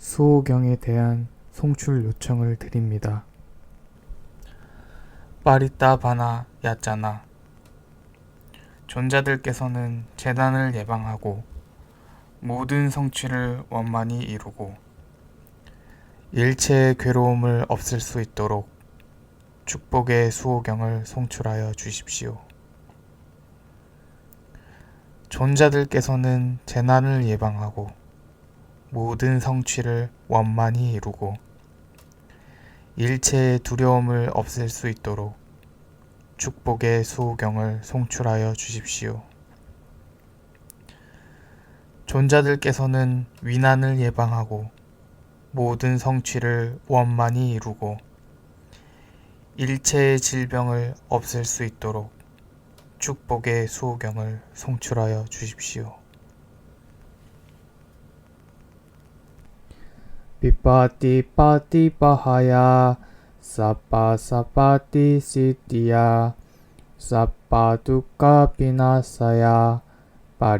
수호경에 대한 송출 요청을 드립니다. 빠리따 바나 야짜나 존자들께서는 재난을 예방하고 모든 성취를 원만히 이루고 일체의 괴로움을 없앨 수 있도록 축복의 수호경을 송출하여 주십시오. 존자들께서는 재난을 예방하고 모든 성취를 원만히 이루고 일체의 두려움을 없앨 수 있도록 축복의 수호경을 송출하여 주십시오. 존자들께서는 위난을 예방하고 모든 성취를 원만히 이루고 일체의 질병을 없앨 수 있도록 축복의 수호경을 송출하여 주십시오. 비파티 파티 파하야 사파 사파티 시티야 사파 두카 비나사야 파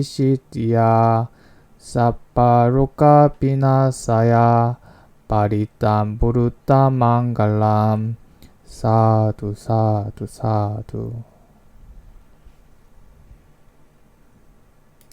sitya sappa ruka pinasaya Paritam Purutam Mangalam Sadhu Sadhu Sadhu